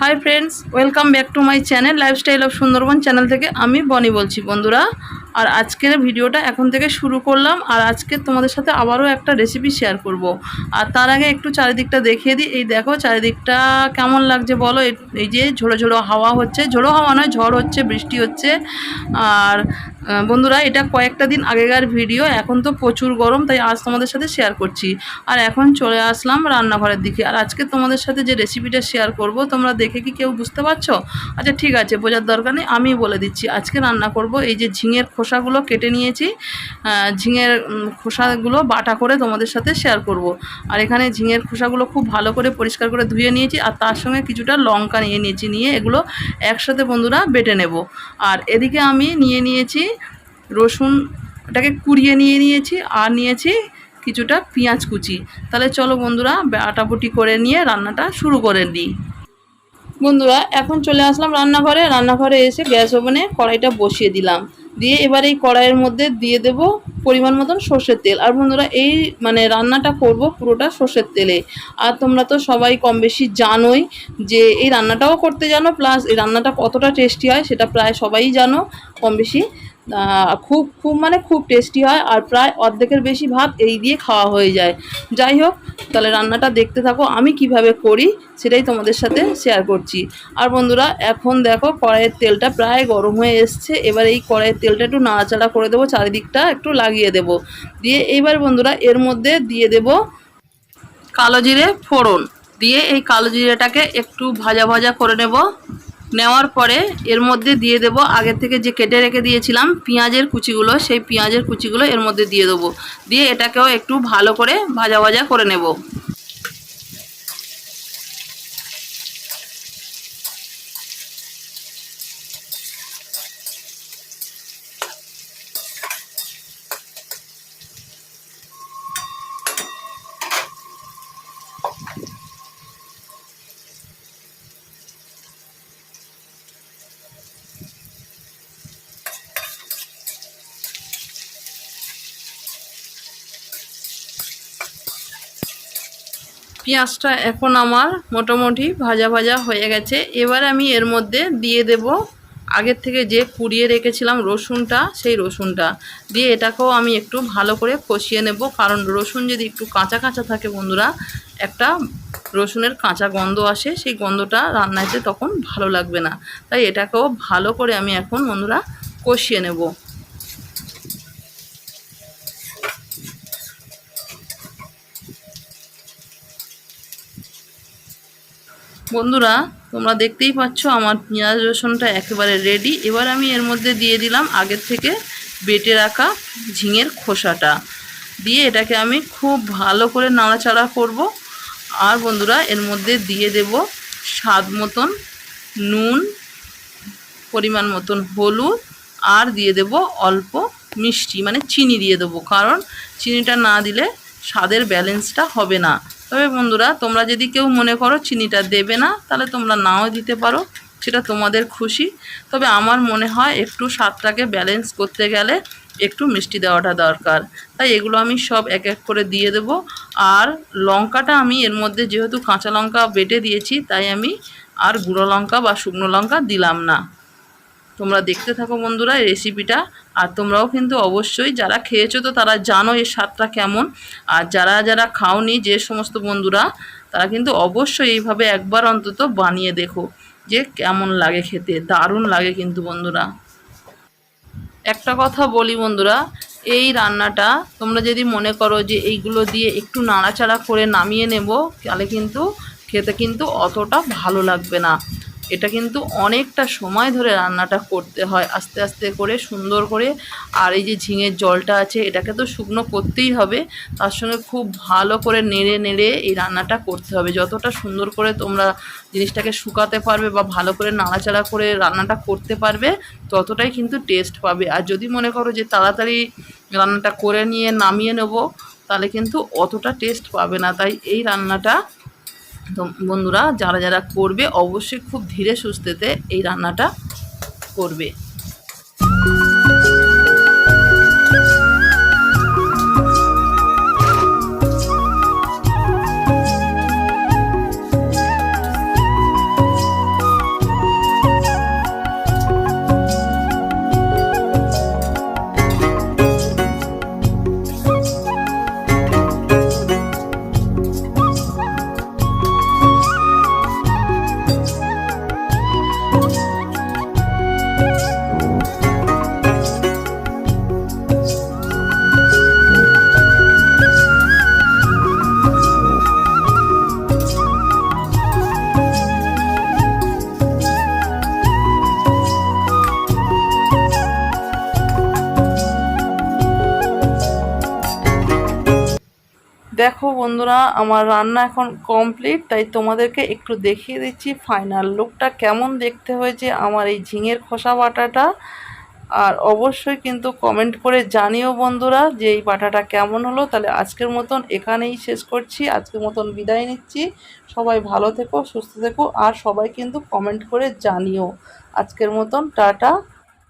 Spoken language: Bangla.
Hi friends welcome back to my channel lifestyle of Sundarban channel থেকে আমি বনি বলছি বন্ধুরা। আর আজকের ভিডিওটা এখন থেকে শুরু করলাম, আর আজকে তোমাদের সাথে আবারও একটা রেসিপি শেয়ার করব। আর তার আগে একটু চারিদিকটা দেখিয়ে দিই। এই দেখো চারিদিকটা কেমন লাগছে বলো? এই- যে ঝোড়ো ঝোড়ো হাওয়া হচ্ছে। ঝোড়ো হাওয়া নয়, ঝড় হচ্ছে, বৃষ্টি হচ্ছে। আর বন্ধুরা, এটা কয়েকটা দিন আগেকার ভিডিও, এখন তো প্রচুর গরম, তাই আজ তোমাদের সাথে শেয়ার করছি। আর এখন চলে আসলাম রান্নাঘরের দিকে। আর আজকে তোমাদের সাথে যে রেসিপিটা শেয়ার করব, তোমরা দেখে কি কেউ বুঝতে পারছ? আচ্ছা ঠিক আছে, বোঝার দরকার নেই আমি বলে দিচ্ছি। আজকে রান্না করব এই যে ঝিঙের খোসাগুলো কেটে নিয়েছি। ঝিঙের খোসাগুলো বাটা করে তোমাদের সাথে শেয়ার করব। আর এখানে ঝিঙের খোসাগুলো খুব ভালো করে পরিষ্কার করে ধুয়ে নিয়েছি, আর তার সঙ্গে কিছুটা লঙ্কা নিয়ে নিয়েছি, নিয়ে এগুলো একসাথে বন্ধুরা বেটে নেব। আর এদিকে আমি নিয়ে নিয়েছি রসুনটাকে কুড়িয়ে নিয়ে নিয়েছি আর নিয়েছি কিছুটা পেঁয়াজ কুচি। তাহলে চলো বন্ধুরা বাটাবুটি করে নিয়ে রান্নাটা শুরু করে দিই। বন্ধুরা, এখন চলে আসলাম রান্নাঘরে। রান্নাঘরে এসে গ্যাস ওভেনে কড়াইটা বসিয়ে দিলাম। দিয়ে এবার এই কড়াইয়ের মধ্যে দিয়ে দেব পরিমাণ মতন সর্ষের তেল। আর বন্ধুরা, এই মানে রান্নাটা করব পুরোটা সর্ষের তেলে। আর তোমরা তো সবাই কম বেশি জানোই যে এই রান্নাটাও করতে জানো, প্লাস এই রান্নাটা কতটা টেস্টি হয় সেটা প্রায় সবাই জানো কম বেশি খুব খুব মানে খুব টেস্টি হয় আর প্রায় অর্ধেকের বেশি ভাত এই দিয়ে খাওয়া হয়ে যায়। যাই হোক, তাহলে রান্নাটা দেখতে থাকো, আমি কীভাবে করি সেটাই তোমাদের সাথে শেয়ার করছি। আর বন্ধুরা, এখন দেখো কড়াইয়ের তেলটা প্রায় গরম হয়ে এসছে, এবার এই কড়াইয়ের তেলটা একটু নাড়াচাড়া করে দেবো, চারিদিকটা একটু লাগিয়ে দেবো। দিয়ে এইবার বন্ধুরা, এর মধ্যে দিয়ে দেবো কালো জিরে ফোড়ন। দিয়ে এই কালো জিরেটাকে একটু ভাজা ভাজা করে নেব। নেওয়ার পরে এর মধ্যে দিয়ে দেব, আগে থেকে যে কেটে রেখে দিয়েছিলাম পেঁয়াজের কুচিগুলো, সেই পেঁয়াজের কুচিগুলো এর মধ্যে দিয়ে দেবো। দিয়ে এটাকেও একটু ভালো করে ভাজা ভাজা করে নেব। পেঁয়াজটা এখন আমার মোটামুটি ভাজা ভাজা হয়ে গেছে। এবার আমি এর মধ্যে দিয়ে দেব আগের থেকে যে কুড়িয়ে রেখেছিলাম রসুনটা, সেই রসুনটা। দিয়ে এটাকেও আমি একটু ভালো করে কষিয়ে নেব। কারণ রসুন যদি একটু কাঁচা কাঁচা থাকে বন্ধুরা, একটা রসুনের কাঁচা গন্ধ আসে, সেই গন্ধটা রান্নাতে তখন ভালো লাগবে না। তাই এটাকেও ভালো করে আমি এখন বন্ধুরা কষিয়ে নেব। বন্ধুরা, তোমরা দেখতেই পাচ্ছ আমার পেঁয়াজ রসুনটা একেবারে রেডি এবার আমি এর মধ্যে দিয়ে দিলাম আগের থেকে বেটে রাখা ঝিঙের খোসাটা। দিয়ে এটাকে আমি খুব ভালো করে নাড়াচাড়া করব। আর বন্ধুরা, এর মধ্যে দিয়ে দেব স্বাদ মতন নুন, পরিমাণ মতন হলুদ, আর দিয়ে দেব অল্প মিষ্টি মানে চিনি দিয়ে দেবো। কারণ চিনিটা না দিলে স্বাদের ব্যালেন্সটা হবে না। তবে বন্ধুরা, তোমরা যদি কেউ মনে করো চিনিটা দেবে না, তাহলে তোমরা নাও দিতে পারো, সেটা তোমাদের খুশি। তবে আমার মনে হয় একটু স্বাদটাকে ব্যালেন্স করতে গেলে একটু মিষ্টি দেওয়াটা দরকার। তাই এগুলো আমি সব এক এক করে দিয়ে দেব। আর লঙ্কাটা আমি এর মধ্যে যেহেতু কাঁচা লঙ্কা বেটে দিয়েছি, তাই আমি আর গুঁড়ো লঙ্কা বা শুকনো লঙ্কা দিলাম না। তোমরা দেখতে থাকো বন্ধুরা এই রেসিপিটা আর তোমরাও কিন্তু অবশ্যই যারা খেয়েছো তো তারা জানো এর স্বাদটা কেমন। আর যারা যারা খাওনি যে সমস্ত বন্ধুরা, তারা কিন্তু অবশ্যই এইভাবে একবার অন্তত বানিয়ে দেখো যে কেমন লাগে খেতে, দারুণ লাগে কিন্তু বন্ধুরা। একটা কথা বলি বন্ধুরা, এই রান্নাটা তোমরা যদি মনে করো যে এইগুলো দিয়ে একটু নাড়াচাড়া করে নামিয়ে নেব, তাহলে কিন্তু খেতে কিন্তু অতটা ভালো লাগবে না। এটা কিন্তু অনেকটা সময় ধরে রান্নাটা করতে হয়, আস্তে আস্তে করে, সুন্দর করে। আর এই যে ঝিঙের জলটা আছে, এটাকে তো শুকনো করতেই হবে। তার সঙ্গে খুব ভালো করে নেড়ে নেড়ে এই রান্নাটা করতে হবে। যতটা সুন্দর করে তোমরা জিনিসটাকে শুকাতে পারবে বা ভালো করে নাড়াচাড়া করে রান্নাটা করতে পারবে, ততটাই কিন্তু টেস্ট পাবে। আর যদি মনে করো যে তাড়াতাড়ি রান্নাটা করে নিয়ে নামিয়ে নেব, তাহলে কিন্তু অতটা টেস্ট পাবে না। তাই এই রান্নাটা তো বন্ধুরা যারা যারা করবে অবশ্যই খুব ধীরে সুস্থেতে এই রান্নাটা করবে। দেখো বন্ধুরা, আমার রান্না এখন কমপ্লিট তাই তোমাদেরকে একটু দেখিয়ে দিচ্ছি ফাইনাল লুকটা কেমন দেখতে হয়েছে আমার এই ঝিঙের খোসা বাটাটা। আর অবশ্যই কিন্তু কমেন্ট করে জানিও বন্ধুরা যে এই বাটাটা কেমন হলো। তাহলে আজকের মতন এখানেই শেষ করছি, আজকের মতন বিদায় নিচ্ছি। সবাই ভালো থেকো, সুস্থ থেকো, আর সবাই কিন্তু কমেন্ট করে জানিও। আজকের মতন টাটা।